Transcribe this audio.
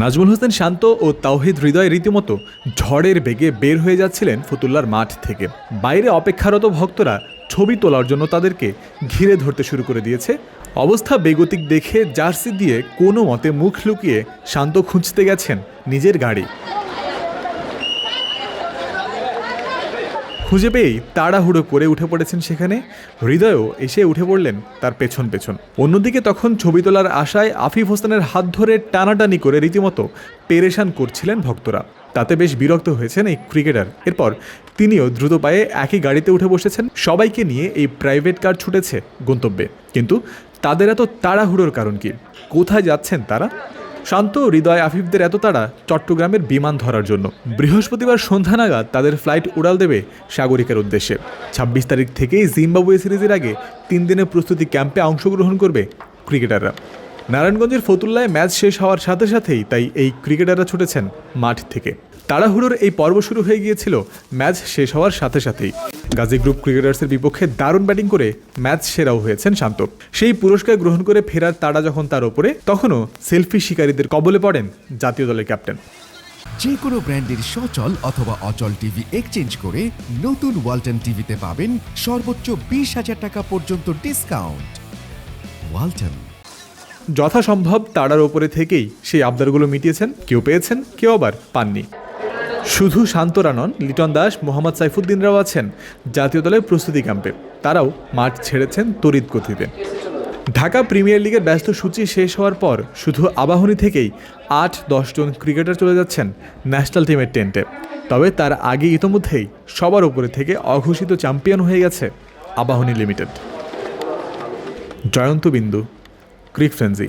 নাজমুল হোসেন শান্ত ও তাওহিদ হৃদয় রীতিমতো ঝড়ের বেগে বের হয়ে যাচ্ছিলেন ফতুল্লার মাঠ থেকে। বাইরে অপেক্ষারত ভক্তরা ছবি তোলার জন্য তাদেরকে ঘিরে ধরতে শুরু করে দিয়েছে। অবস্থা বেগতিক দেখে জার্সি দিয়ে কোনো মতে মুখ লুকিয়ে শান্ত খুঁজতে গেছেন নিজের গাড়ি। খুঁজে পেয়েই তাড়াহুড়ো করে উঠে পড়েছেন সেখানে। হৃদয়ও এসে উঠে পড়লেন তার পেছন পেছন। অন্যদিকে তখন ছবি তোলার আশায় আফিফ হোসেনের হাত ধরে টানাটানি করে রীতিমতো পেরেশান করছিলেন ভক্তরা। তাতে বেশ বিরক্ত হয়েছেন এই ক্রিকেটার। এরপর তিনিও দ্রুত পায়ে একই গাড়িতে উঠে বসেছেন। সবাইকে নিয়ে এই প্রাইভেট কার ছুটেছে গন্তব্যে। কিন্তু তাদের এত তাড়াহুড়োর কারণ কি? কোথায় যাচ্ছেন তারা? শান্ত হৃদয় আফিফদের এত তাড়া চট্টগ্রামের বিমান ধরার জন্য। বৃহস্পতিবার সন্ধ্যা নাগাদ তাদের ফ্লাইট উড়াল দেবে সাগরিকার উদ্দেশ্যে। ছাব্বিশ তারিখ থেকেই জিম্বাবুয়ে সিরিজের আগে তিন দিনের প্রস্তুতি ক্যাম্পে অংশগ্রহণ করবে ক্রিকেটাররা। নারায়ণগঞ্জের ফতুল্লায় ম্যাচ শেষ হওয়ার সাথে সাথেই তাই এই ক্রিকেটাররা ছুটেছেন মাঠ থেকে। তাড়াহুড়োর এই পর্ব শুরু হয়ে গিয়েছিল ম্যাচ শেষ হওয়ার সাথে সাথেই। গাজী গ্রুপ ক্রিকেটার্সের বিপক্ষে দারুণ ব্যাটিং করে ম্যাচ সেরাও হয়েছেন শান্ত। সেই পুরস্কার গ্রহণ করে ফেরার তাড়া যখন তার ওপরে তখনও সেলফি শিকারীদের কবলে পড়েন জাতীয় দলের ক্যাপ্টেন। যে কোনো ব্র্যান্ডের সচল অথবা অচল টিভি এক্সচেঞ্জ করে নতুন ওয়ালটন টিভিতে পাবেন সর্বোচ্চ বিশ হাজার টাকা পর্যন্ত ডিসকাউন্ট। ওয়ালটন। যথাসম্ভব তাড়ার ওপরে থেকেই সেই আবদারগুলো মিটিয়েছেন কেউ পেয়েছেন কেউ আবার পাননি। শুধু শান্তরা নন, লিটন দাস, মোহাম্মদ সাইফুদ্দিনরাও আছেন জাতীয় দলের প্রস্তুতি ক্যাম্পে। তারাও মাঠ ছেড়েছেন তড়িৎ গতিতে। ঢাকা প্রিমিয়ার লিগের ব্যস্ত সূচি শেষ হওয়ার পর শুধু আবাহনী থেকেই আট দশজন ক্রিকেটার চলে যাচ্ছেন ন্যাশনাল টিমের টেন্টে। তবে তার আগে ইতোমধ্যেই সবার উপরে থেকে অঘোষিত চ্যাম্পিয়ন হয়ে গেছে আবাহনী লিমিটেড। জয়ন্ত বিন্দু, ক্রিক ফ্রেন্সি।